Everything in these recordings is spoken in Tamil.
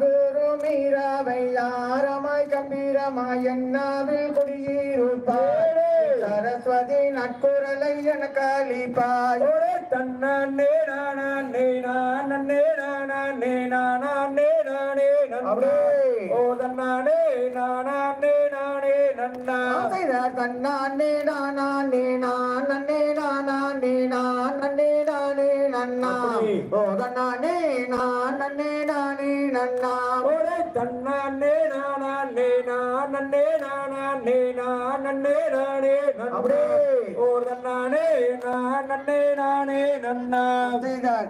குரு மீராவையாரமாய் கம்பீரமாய் என்னாவில் குடியிருப்பாய் சரஸ்வதி நட்குரலை எனக்கு அளிப்பாய் ஓரே தன்னானே நானே நானே நானே நானே நானே ஓ தன்னானே நானே நானே நன்னா தன்னானே நானே நானே நானே நானே நானே நன்னா ஓதனானே நானே நானே நன்னா ஓரே தன்னானே நானே நானே நானே நானே நானே நன்னா ஓ தன்னானே நானே நானே நன்னா.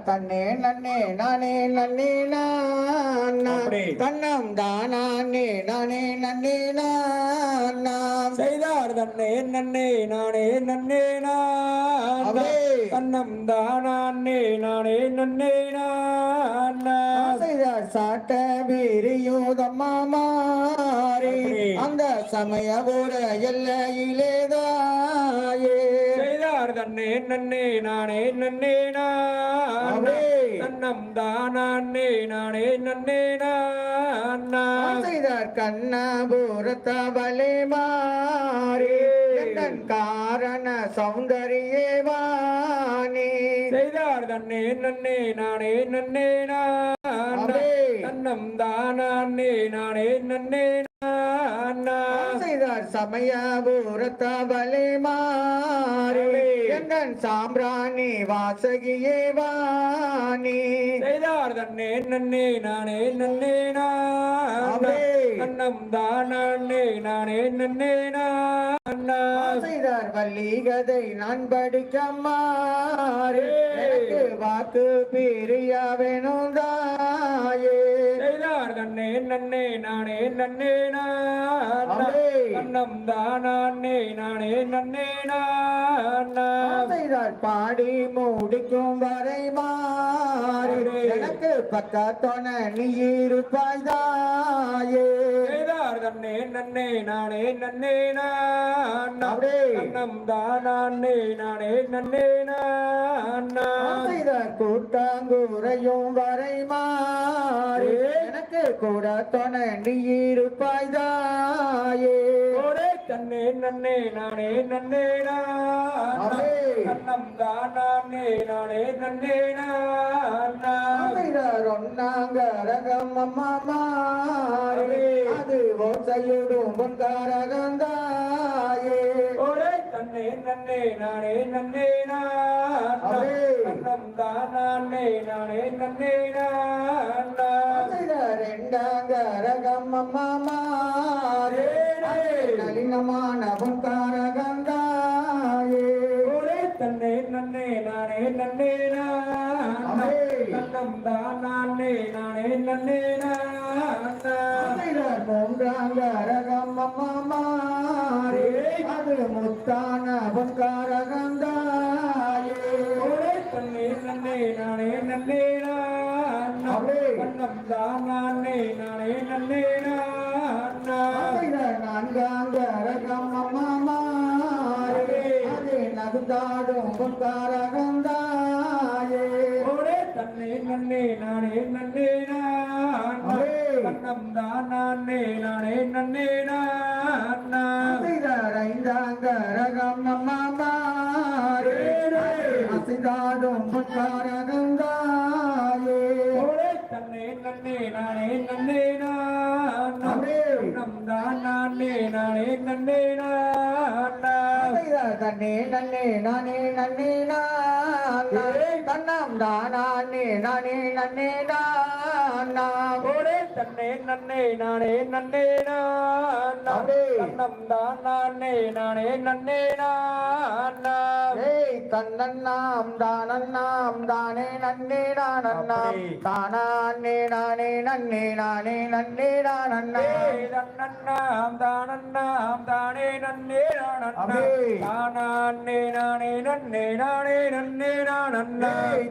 தன்னே நன்னே நானே நன்னே நானா. தன்னம் தானே நானே நன்னே நானா செய்தார் தன்னே நன்னே நானே நன்னே நான். தன்னம் தானே நானே நன்னே நான் செய்தார் சாட்ட வீரியோதம்மா அப்படி. அந்த சமய ஒரு எல்லையிலேதாயே. செய்தார் தன்னே நன்னே நானே நன்னே நான். தன்னம் தானே நானே நன்னே நான். செய்தார் கண்ணபுரத்தவளே மாறி. காரண சௌந்தரியே வாணி செய்தார் தன்னே நன்னே நானே நன்னே நான். தன்னம் தானே நானே நன்னே நான் செய்தார். சமயபுரத்தவளே மாறி. எந்தன் சாம்பிராணி வாசகியே வாணி? செய்தார். தன்னே நன்னே நானே நன்னே நான்? அப்படி. தன்னம் தானே நானே நன்னே நான்? செய்தார். வள்ளிகதை நான் படிக்க மாறி வாக்கு பிரிய வேணும் தாயே. தன்னே நன்னே நானே நன்னே நான் அப்படி. தன்னம் தானே நானே நன்னே நான் பாடி முடிக்கும் வரை மாறி. எனக்கு பக்கத்தோன நீ இருப்பாய் தாயே. செய்தார் தன்னே நன்னே நானே நன்னே நான். தன்னம் தானே நானே நன்னே நான் கூட்டாங்குறையும் வரை மாறி. எனக்கு கூட தொன நீ இருப்பாய் தாயே ஓரே தன்னே நன்னே நானே நன்னே நான். தன்னம் தானே நானே நன்னே நான் செய்தார் ஒன்னாங்க ரகம் அம்மா மாறி அது ஓசையிடும் பொன்காரகம் தாயே தன்னே நன்னே நானே நன்னே நான் அப்படி. தன்னம் தானே நானே நன்னே நான் ரெண்டாங்க ரகம் அம்மா மாறி நளினமான நன்னே நானே நன்னே நான் அப்படி. தன்னம் தானே நானே நன்னே நான் செய்தார் மூன்றாங்க ரகம் அம்மா மாறி அது முத்தான பொன்காரகம் தாயே தன்னே நன்னே நானே நன்னே நான் அப்படி. தன்னம் தானே நானே நன்னே நான் செய்தார் நான்காங்க ரகம் அம்மா மாறி அது நகுந்தாடும் பொன்காரகம் தாயே ஓரே தன்னே நன்னே நானே நன்னே நான். தன்னம் தானே நானே நன்னே நான் செய்தார் ஐந்தாங்க ரகம் அம்மா மாறி அசைந்தாடும் பொன்காரகம் தாயே ஓரே தன்னே நன்னே நானே நன்னே நான். தன்னம் தானே நானே நன்னே நான். தன்னே நன்னே நானே நன்னே நான் தன்னம் தானே நானே நன்னே நான் ஓரே தன்னே நன்னே நானே நன்னே நான். தன்னம் தானே நானே நன்னே நான் தன்னன்னாம் தானன்னாம் தானே நன்னே நானன்னாம். தானே நானே நன்னே நானே நன்னே நானன்னாம் தானண்ணாம் தானே நன்னே நானண்ணா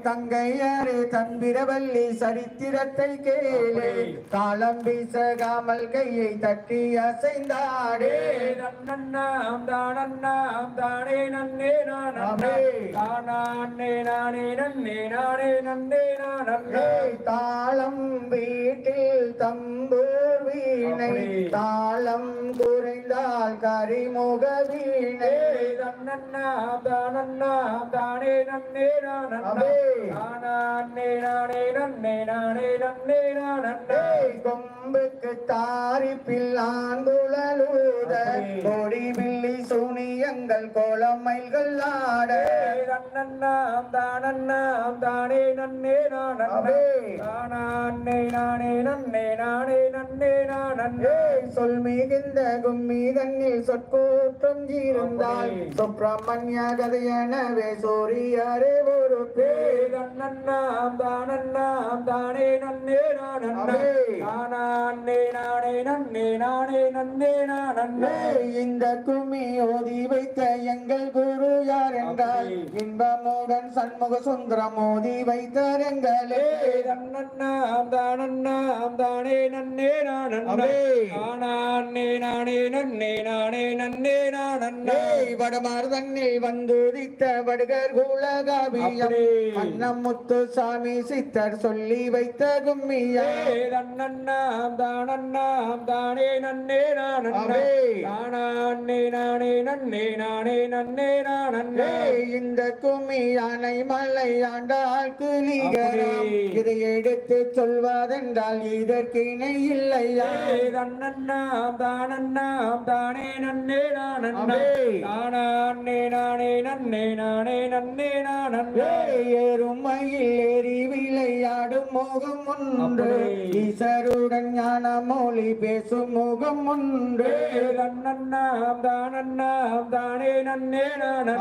தங்கையரே தன்பிரவல்லி சரித்திரத்தை கேளே தாளம் வீசகாமல் கையை தட்டி அசைந்தாடே நன்னாம் தானன்னாம் தானே நன்னே நானே தானே நானே நன்னே நானே நன்னே நானே தாளம் வீட்டில் தம்பூர் வீணை. தாளம் குறைந்தால் கரிமுக வீணை. தன்னன்னாம் தானன்னாம் தானே நன்னே நானே தானே நானே நன்னே நானே நன்னே நானே கொம்புக்கு தாரி பில்லாங்குழலூத கொடி பில்லி சூனியங்கள் கோலமைகள் ஆட. நன்னாம் தானன்னாம் தானே நன்னே நானே தானே நானே நன்னே நானே நன்னே நானே சொல் மிகுந்த கும்மி தன்னில் சொற்கூற்றம் இருந்தால் சுப்பிரமணிய கதையனவே சூரியரே ஒரு பேர் நன்னாம் தானன்னாம் தானே நன்னே நானே தானே நானே நன்னே நானே நன்னே நானே இந்த கும்மி ஓதி வைத்த எங்கள் குரு யார் என்றால் இன்பமுடன் சண்முக சுந்தரம் ஓதி வைத்தார் எங்களே. நன்னாம் தானன்னாம் தானே நன்னே நானே தானே நானே நன்னே நானே நன்னே நானே வடமார் தன்னில் வந்துதித்த வடுகர் குலகாவியம். அன்னம் முத்துசாமி சித்தர் சொல்லி வைத்த கும்மியா. நன்னாம் தானன்னாம் தானே நன்னே நானே நானே நானே நானே இந்த கும்மி யானை மலை ஆண்டாள் கிளிகரம். இதை எடுத்து சொல்வதென்றால் இதற்கு இணை இல்லையா? தன்னன்னாம் தானன்னாம் தானே நன்னே நானே தானே நானே நன்னே நானே நன்னே நானே எருமையில் ஏறி விளையாடும் முகம் ஒன்று ஈசருடன் ஞான மொழி பேசும் முகம் ஒன்று தன்னன்னாம் தானன்னாம் தானே நன்னே நானே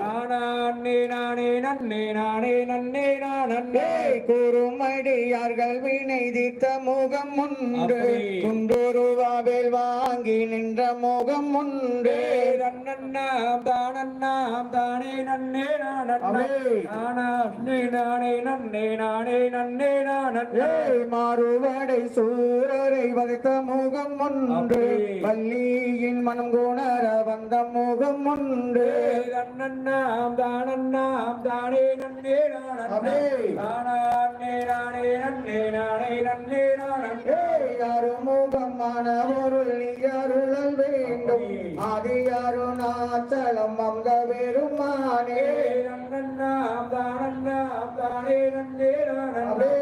தானே நானே நன்னே நானே நன்னே நானே ஏய், குறுமடியார்கள் வினை தீர்த்த முகம் உண்டு. குண்டுருவாவில் வாங்கி நின்ற முகம் உண்டு. தன்னன்னாம் தானன்னாம் தானே நன்னே நானே தானே நானே நன்னே நானே நன்னே நானே மாறுவடை சூரரை வதைத்த முகம் உண்டு. பள்ளியின் மனம் குணர வந்த முகம் உண்டு. தன்னன்னாம் தானன்னாம் தானே நன்னே நானே தானே நானே நன்னே நானே நன்னே நானே ஏய், யாரு முகமான பொருள் நீ அருளல் வேண்டும். ஆதி யாரு நாச்சலம் அந்த பெருமானே தானன்னாம் தானே நன்னே நானே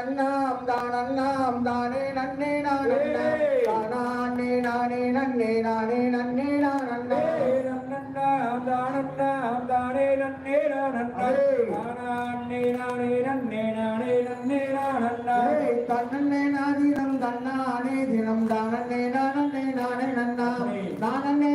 ஏய், தன்னன்னாம் தானன்னாம் தானே நன்னே நானே தானே நானே நன்னே நானே நன்னே நானே தன்னன்னாம் தானன்னாம் தானே நன்னே நானே தானே நானே நன்னே நானே நன்னே நானே தன்னன்னே நாதினம் தன்னானே தினம். தானன்னே நானன்னே நானே நன்னாம் நானன்னே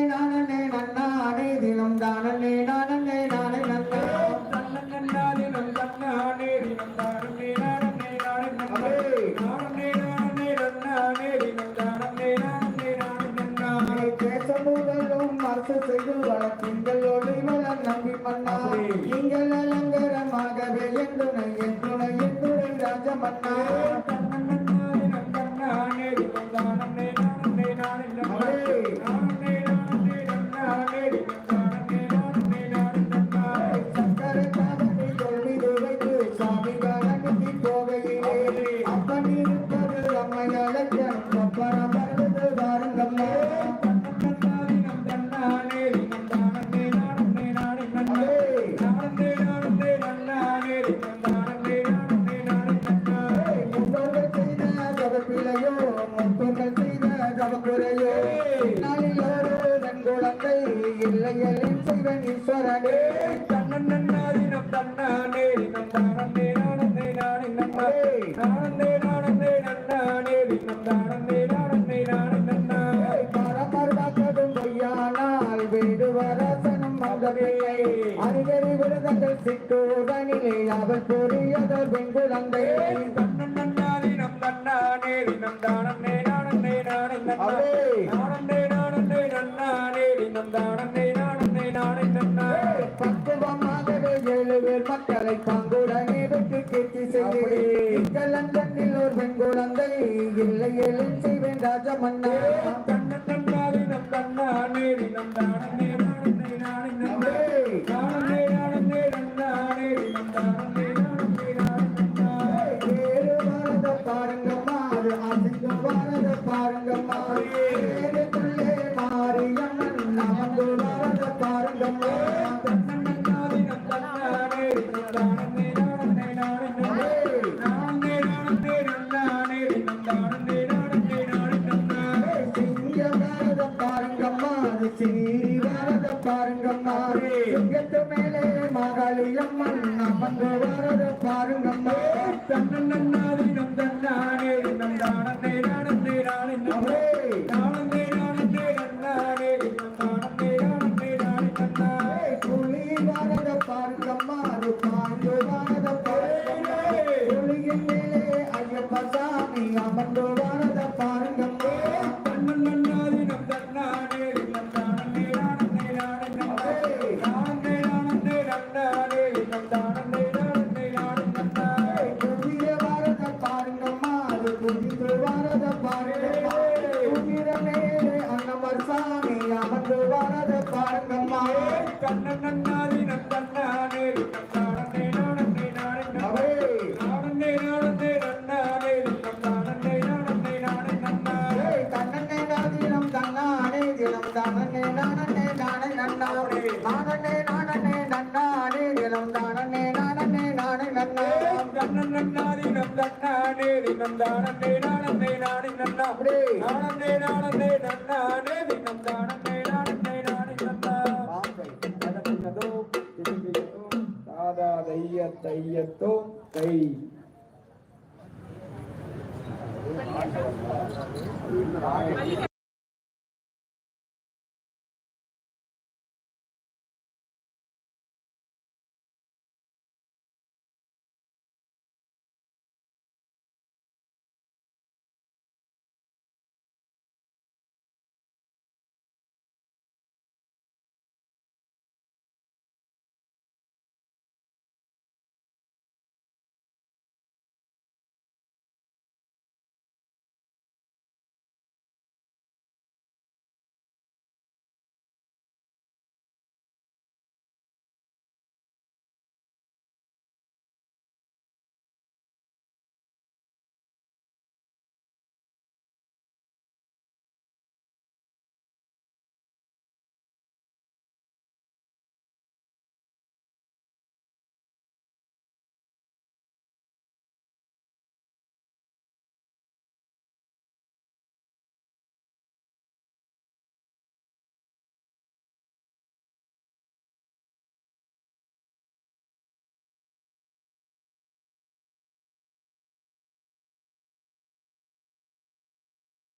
துணை அறிவறி விரதங்கள் சிற்றூதனிலே அவள் புரியதர் பெண் குழந்தை தன்னன்னாதினம் தன்னானே தினம் தந்தை கலந்தனில் ஒரு பெண் குழந்தை இல்லை எழுச்சி வேண்டாஜ மன்னா பாருங்கம்மா. தன்னன்னாரி நந்த தானே நானே நானே நன்னா நானே நானே நன்னானே தினம் தானே நானே நானே நன்னா பாம்பைதோ தாதா தைய தையத்தோ கை.